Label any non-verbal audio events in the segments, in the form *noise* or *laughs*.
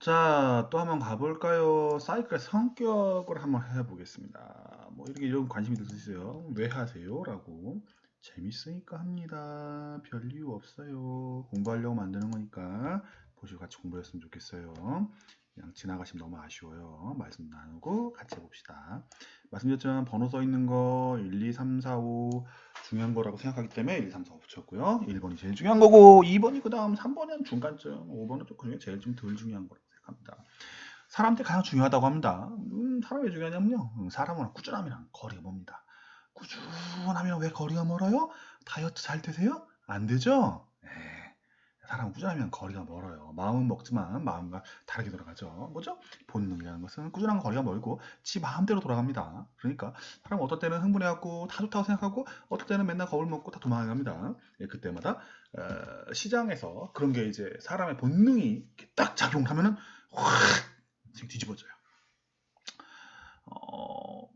자, 또 한번 가볼까요? 사이클의 성격을 한번 해보겠습니다. 뭐 이렇게 이런 관심이 있으세요? 왜 하세요? 라고 재밌으니까 합니다. 별 이유 없어요. 공부하려고 만드는 거니까 보시고 같이 공부했으면 좋겠어요. 그냥 지나가시면 너무 아쉬워요. 말씀 나누고 같이 해봅시다. 말씀드렸지만 번호 써 있는 거 1, 2, 3, 4, 5 중요한 거라고 생각하기 때문에 1, 2, 3, 4, 5 붙였고요. 1번이 제일 중요한 거고 2번이 그 다음 3번은 중간쯤 5번은 좀 그중에 제일 좀 덜 중요한 거라고 합니다. 사람한테 가장 중요하다고 합니다. 음, 사람이 왜 중요하냐면요. 음, 사람은 꾸준함이랑 거리가 멉니다. 꾸준하면 왜 거리가 멀어요? 다이어트 잘 되세요? 안 되죠? 네. 사람은 꾸준하면 거리가 멀어요. 마음은 먹지만 마음과 다르게 돌아가죠. 뭐죠? 본능이라는 것은 꾸준한 거리가 멀고 지 마음대로 돌아갑니다. 그러니까 사람은 어떨 때는 흥분해갖고 다 좋다고 생각하고 어떨 때는 맨날 겁을 먹고 다 도망갑니다. 예, 그때마다 어, 시장에서 그런 게 이제 사람의 본능이 딱 작용을 하면은 확 뒤집어져요. 어,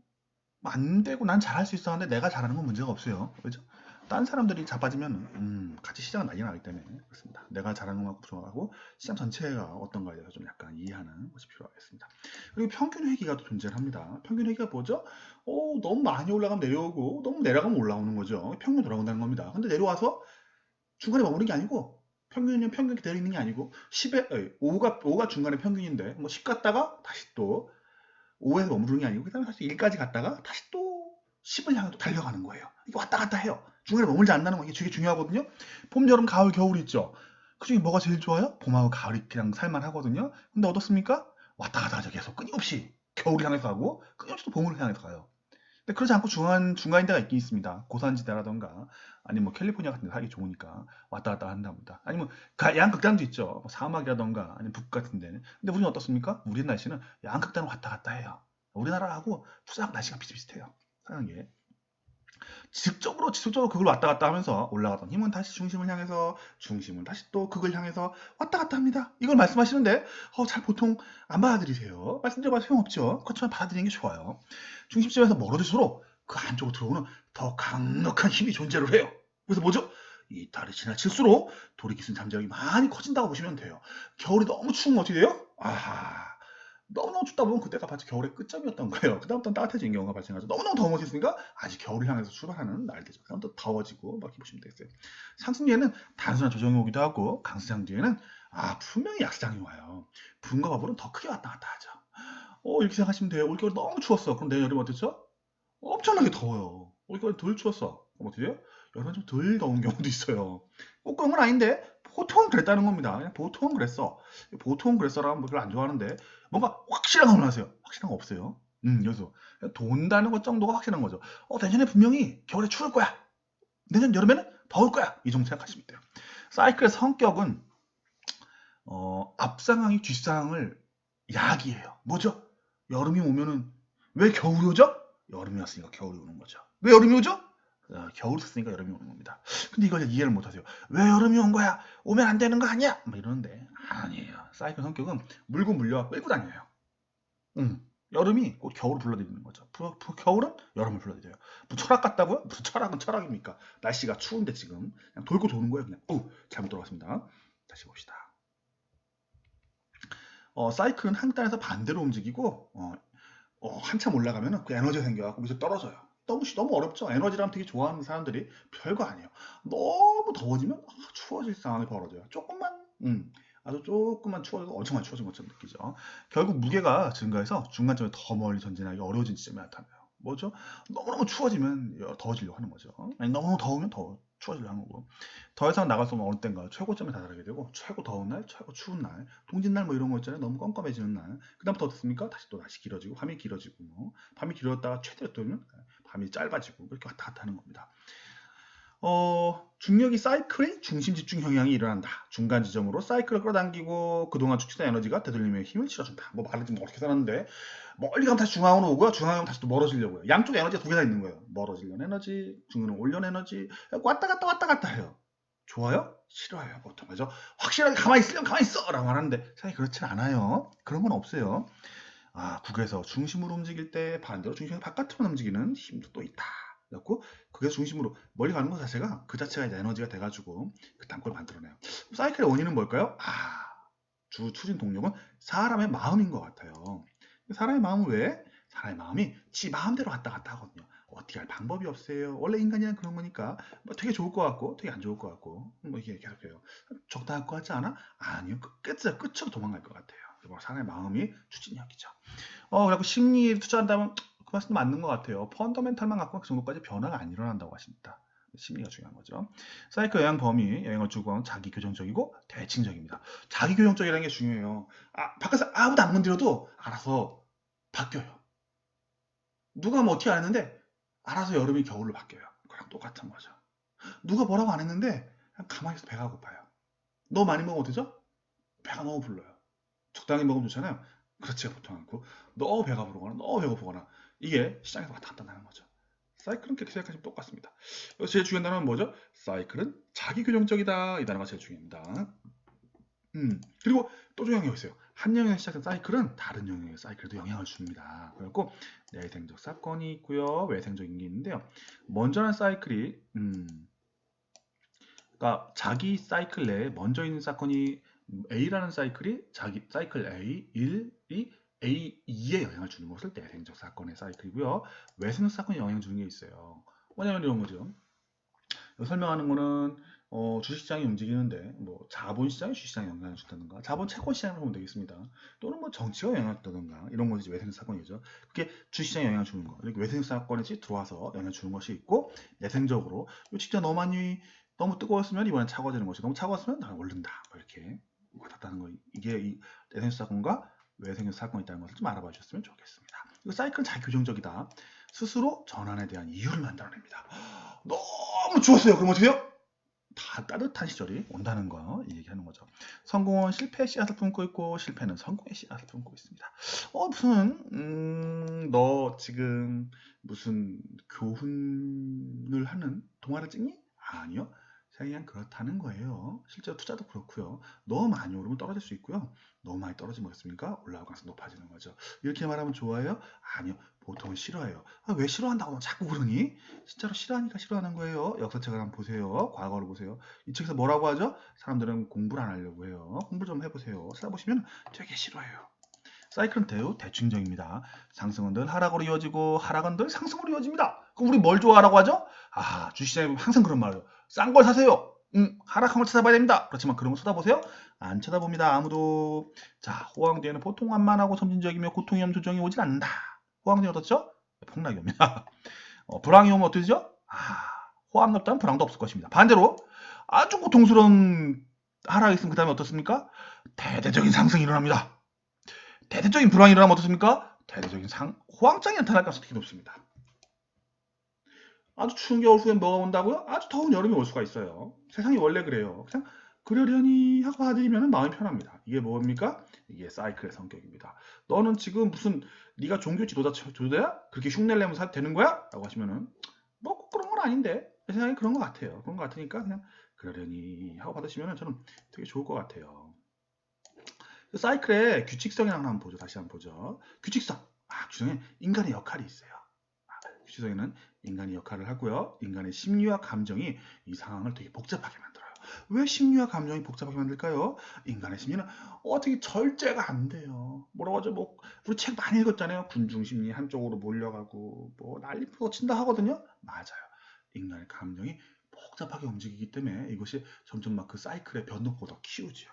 안 되고 난 잘할 수 있어 하는데 내가 잘하는 건 문제가 없어요. 그죠? 딴 사람들이 자빠지면 음, 같이 시장은 난리가 나기 때문에 그렇습니다. 내가 잘하는 것만큼 좋아하고 시장 전체가 어떤가에 대해서 좀 약간 이해하는 것이 필요하겠습니다. 그리고 평균 회기가 또 존재를 합니다. 평균 회기가 뭐죠? 어, 너무 많이 올라가면 내려오고 너무 내려가면 올라오는 거죠. 평균 돌아온다는 겁니다. 근데 내려와서 중간에 머무는 게 아니고 평균이면 평균 그대로 있는 게 아니고 10에 5가 5가 중간에 평균인데 뭐 10 갔다가 다시 또 5에서 머무르는 게 아니고 그다음에 사실 1까지 갔다가 다시 또 10을 향해 또 달려가는 거예요. 이게 왔다 갔다 해요. 중간에 머물지 않는다는 거 이게 되게 중요하거든요. 봄, 여름, 가을, 겨울 있죠. 그 중에 뭐가 제일 좋아요? 봄하고 가을이 그냥 살만 하거든요. 근데 어떻습니까? 왔다 갔다 하죠. 계속 끊임없이 겨울을 향해서 가고 끊임없이 또 봄을 향해서 가요. 근데 그러지 않고 중간 중간인 데가 있긴 있습니다. 고산지대라던가 아니면 뭐 캘리포니아 같은 데 살기 좋으니까 왔다 갔다 한답니다. 아니면 양극단도 있죠. 뭐 사막이라던가 아니면 북 같은 데는. 근데 우리는 어떻습니까? 우리 날씨는 양극단을 왔다 갔다 해요. 우리나라하고 투작 날씨가 비슷비슷해요. 사는 게. 지속적으로 지속적으로 그걸 왔다 갔다 하면서 올라가던 힘은 다시 중심을 향해서 중심은 다시 또 그걸 향해서 왔다 갔다 합니다. 이걸 말씀하시는데 어, 잘 보통 안 받아들이세요. 말씀드려봐 소용없죠. 그렇지만 받아들이는 게 좋아요. 중심점에서 멀어질수록 그 안쪽으로 들어오는 더 강력한 힘이 존재를 해요. 그래서 뭐죠? 이 달이 지나칠수록 돌이 기순 잠재력이 많이 커진다고 보시면 돼요. 겨울이 너무 추우면 어떻게 돼요? 아하 너무너무 춥다 보면 그때가 마치 겨울의 끝점이었던 거예요. *laughs* 그 다음부터 따뜻해진 경우가 발생하죠. 너무너무 더워졌으니까 아직 겨울을 향해서 출발하는 날이죠. 그 다음부터 더워지고 막 이렇게 보시면 되겠어요. 상승기에는 단순한 조정이 오기도 하고 강수장 뒤에는 아 분명히 약수장이 와요. 붐과 버블은 더 크게 왔다 갔다 하죠. 어 이렇게 생각하시면 돼요. 올겨울 너무 추웠어. 그럼 내년 여름 어땠죠? 엄청나게 더워요. 올겨울 덜 추웠어. 그럼 어떻게 돼요? 여름은 좀 덜 더운 경우도 있어요. 꼭 그런 건 아닌데 보통은 그랬다는 겁니다. 보통은 그랬어. 보통은 그랬어라면 뭐 별로 안 좋아하는데 뭔가 확실한 건 하세요. 확실한 거 없어요. 음, 여기서 돈다는 것 정도가 확실한 거죠. 어, 내년에 분명히 겨울에 추울 거야. 내년 여름에는 더울 거야. 이 정도 생각하시면 돼요. 사이클의 성격은 어, 앞상황이 뒷상황을 야기해요. 뭐죠? 여름이 오면은 왜 겨울이 오죠? 여름이 왔으니까 겨울이 오는 거죠. 왜 여름이 오죠? 어, 겨울이 왔으니까 여름이 오는 겁니다. 근데 이걸 이해를 못 하세요. 왜 여름이 온 거야? 오면 안 되는 거 아니야? 막 이러는데 아니에요. 사이클 성격은 물고 물려 끌고 다녀요. 응. 여름이 곧 겨울을 불러들이는 거죠. 부, 부, 겨울은 여름을 불러들여요. 뭐 철학 같다고요? 무슨 철학은 철학입니까? 날씨가 추운데 지금 그냥 돌고 도는 거예요. 그냥. 오, 잘못 들어갔습니다. 다시 봅시다. 어, 사이클은 한 단에서 반대로 움직이고 어, 어, 한참 올라가면 그 에너지가 생겨갖고 밑에 떨어져요. 너무 너무 어렵죠. 에너지랑 되게 좋아하는 사람들이 별거 아니에요. 너무 더워지면 아, 추워질 상황이 벌어져요. 조금만 음, 아주 조금만 추워져도 엄청나게 추워진 것처럼 느끼죠. 결국 무게가 증가해서 중간점에 더 멀리 전진하기 어려워진 지점이 나타나요. 뭐죠? 너무너무 추워지면 더워지려고 하는 거죠. 아니, 너무 더우면 더 추워지려고 하는 거고. 더 이상 나갈 수 없는 어느 때인가 최고점에 다다르게 되고 최고 더운 날, 최고 추운 날, 동짓날 뭐 이런 거 있잖아요. 너무 껌껌해지는 날. 그 다음부터 어떻습니까? 다시 또 다시 길어지고 밤이 길어지고 뭐 밤이 길어졌다가 최대로 뜨면 밤이 짧아지고 그렇게 왔다 갔다 하는 겁니다. 어, 중력이 사이클의 중심 집중 형향이 일어난다. 중간 지점으로 사이클을 끌어당기고 그동안 축적된 에너지가 되돌림에 힘을 실어준다. 뭐 말은 좀 어렵게 써놨는데 멀리 가면 다시 중앙으로 오고요. 중앙에 가면 다시 또 멀어지려고요. 양쪽 에너지가 두 개 다 있는 거예요. 멀어지려는 에너지, 중간은 올려는 에너지 왔다 갔다 왔다 갔다 해요. 좋아요? 싫어요. 보통 그죠? 확실하게 가만히 있으면 가만히 있어! 라고 하는데 사실 그렇진 않아요. 그런 건 없어요. 아, 국에서 중심으로 움직일 때 반대로 중심이 바깥으로 움직이는 힘도 또 있다. 그래갖고 그게 중심으로 멀리 가는 것 자체가 그 자체가 이제 에너지가 돼가지고 그 단골을 만들어내요. 사이클의 원인은 뭘까요? 아 주 추진 동력은 사람의 마음인 것 같아요. 사람의 마음은 왜? 사람의 마음이 지 마음대로 왔다 갔다 하거든요. 어떻게 할 방법이 없어요. 원래 인간이란 그런 거니까 뭐 되게 좋을 것 같고 되게 안 좋을 것 같고 뭐 이게 계속해요. 적당할 것 같지 않아? 아니요. 끝- 끝에 끝으로 도망갈 것 같아요. 그리고 사람의 마음이 추진력이죠. 어, 그래갖고 심리에 투자한다면 그 말씀도 맞는 것 같아요. 펀더멘탈만 갖고 그 정도까지 변화가 안 일어난다고 하십니다. 심리가 중요한 거죠. 사이클 영향 범위, 영향을 주고 자기 교정적이고 대칭적입니다. 자기 교정적이라는 게 중요해요. 아, 바깥에서 아무도 안 건드려도 알아서 바뀌어요. 누가 뭐 어떻게 안 했는데 알아서 여름이 겨울로 바뀌어요. 그랑 똑같은 거죠. 누가 뭐라고 안 했는데 그냥 가만히 있어 배가 고파요. 너무 많이 먹으면 어떻죠? 배가 너무 불러요. 적당히 먹으면 좋잖아요. 그렇지가 보통 않고 너무 배가 부르거나 너무 배고프거나 이게 시장에서 왔다 갔다 나는 거죠. 사이클은 그렇게 생각하시면 똑같습니다. 제일 중요한 단어는 뭐죠? 사이클은 자기 교정적이다. 이 단어가 제일 중요합니다. 음, 그리고 또 중요한 게 있어요. 한 영역에 시작된 사이클은 다른 영역의 사이클에도 영향을 줍니다. 그래갖고 내생적 사건이 있고요. 외생적인 게 있는데요. 먼저는 사이클이 음, 그러니까 자기 사이클 내에 먼저 있는 사건이 A라는 사이클이 자기 사이클 A 1이 A 2에 영향을 주는 것을 내생적 사건의 사이클이고요. 외생적 사건에 영향을 주는 게 있어요. 뭐냐면 이런 거죠. 설명하는 거는 어, 주식시장이 움직이는데 뭐 자본시장이 주식시장에 영향을 준다든가 자본 채권시장을 보면 되겠습니다. 또는 뭐 정치가 영향을 준다든가 이런 것이 외생적 사건이죠. 그게 주식시장에 영향을 주는 거. 이렇게 외생적 사건이 들어와서 영향을 주는 것이 있고 내생적으로 이 직장 너무 많이 너무 뜨거웠으면 이번엔 차가워지는 것이 너무 차가웠으면 나는 오른다. 뭐 이렇게 같았다는 거. 이게 이 내생적 사건과 외생적 사건이 있다는 것을 좀 알아봐 주셨으면 좋겠습니다. 이 사이클은 자기 교정적이다. 스스로 전환에 대한 이유를 만들어냅니다. 너무 추웠어요. 그럼 어떻게 해요? 다 따뜻한 시절이 온다는 거 얘기하는 거죠. 성공은 실패의 씨앗을 품고 있고 실패는 성공의 씨앗을 품고 있습니다. 어 무슨 음, 너 지금 무슨 교훈을 하는 동화를 찍니? 아니요. 그냥 그렇다는 거예요. 실제로 투자도 그렇고요. 너무 많이 오르면 떨어질 수 있고요. 너무 많이 떨어지면 어떻습니까? 올라올 가능성이 높아지는 거죠. 이렇게 말하면 좋아해요? 아니요. 보통은 싫어해요. 아, 왜 싫어한다고 너 자꾸 그러니? 진짜로 싫어하니까 싫어하는 거예요. 역사책을 한번 보세요. 과거를 보세요. 이 책에서 뭐라고 하죠? 사람들은 공부를 안 하려고 해요. 공부 좀 해보세요. 찾아보시면 되게 싫어해요. 사이클은 대우 대칭적입니다. 상승은 늘 하락으로 이어지고 하락은 늘 상승으로 이어집니다. 그럼 우리 뭘 좋아하라고 하죠? 아 주식시장에 항상 그런 말이에요. 싼 걸 사세요. 음, 하락한 걸 찾아봐야 됩니다. 그렇지만 그런 거 쳐다보세요? 안 쳐다봅니다. 아무도. 자, 호황 뒤에는 보통 완만하고 점진적이며 고통이 없는 조정이 오질 않는다. 호황 뒤에 어떻죠? 폭락이 옵니다. *laughs* 어, 불황이 오면 어떻죠? 아, 호황이 없다면 불황도 없을 것입니다. 반대로 아주 고통스러운 하락이 있으면 그 다음에 어떻습니까? 대대적인 상승이 일어납니다. 대대적인 불황이 일어나면 어떻습니까? 대대적인 상, 호황장이 나타날 가능성이 높습니다. 아주 추운 겨울 후에 뭐가 온다고요? 아주 더운 여름이 올 수가 있어요. 세상이 원래 그래요. 그냥 그러려니 하고 봐드리면 마음이 편합니다. 이게 뭡니까? 이게 사이클의 성격입니다. 너는 지금 무슨 네가 종교 지도자 조대야? 그렇게 흉내를 내면 사 되는 거야? 라고 하시면은 뭐 꼭 그런 건 아닌데 내 생각에 그런 것 같아요. 그런 것 같으니까 그냥 그러려니 하고 받으시면 저는 되게 좋을 것 같아요. 그 사이클의 규칙성이라는 거 한번 보죠. 다시 한번 보죠. 규칙성. 아, 규칙성에 인간의 역할이 있어요. 아, 규칙성에는 인간이 역할을 하고요. 인간의 심리와 감정이 이 상황을 되게 복잡하게 만들어요. 왜 심리와 감정이 복잡하게 만들까요? 인간의 심리는 어떻게 절제가 안 돼요. 뭐라고 하죠? 뭐 우리 책 많이 읽었잖아요. 군중 심리 한쪽으로 몰려가고 뭐 난리 퍼친다 하거든요. 맞아요. 인간의 감정이 복잡하게 움직이기 때문에 이것이 점점 막 그 사이클의 변동보다 더 키우죠.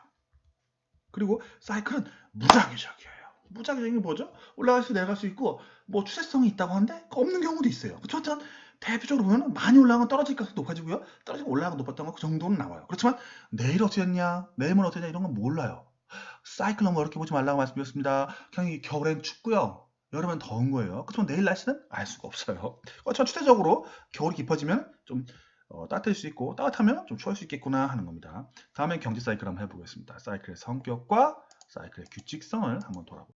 그리고 사이클은 무작위적이에요. 무작위적인 게 뭐죠? 올라갈 수 내려갈 수 있고 뭐 추세성이 있다고 하는데 없는 경우도 있어요. 그렇지만 대표적으로 보면 많이 올라가면 떨어질 가능성이 높아지고요. 떨어지면 올라가면 높았던 거 그 정도는 나와요. 그렇지만 내일 됐냐, 내일은 되냐 이런 건 몰라요. 사이클 너무 어렵게 보지 말라고 말씀드렸습니다. 그냥 이 겨울엔 춥고요. 여름엔 더운 거예요. 그렇지만 내일 날씨는 알 수가 없어요. 그렇지만 추세적으로 겨울이 깊어지면 좀 어, 따뜻할 수 있고 따뜻하면 좀 추울 수 있겠구나 하는 겁니다. 다음에 경제 사이클 한번 해보겠습니다. 사이클의 성격과 사이클의 규칙성을 한번 돌아보겠습니다.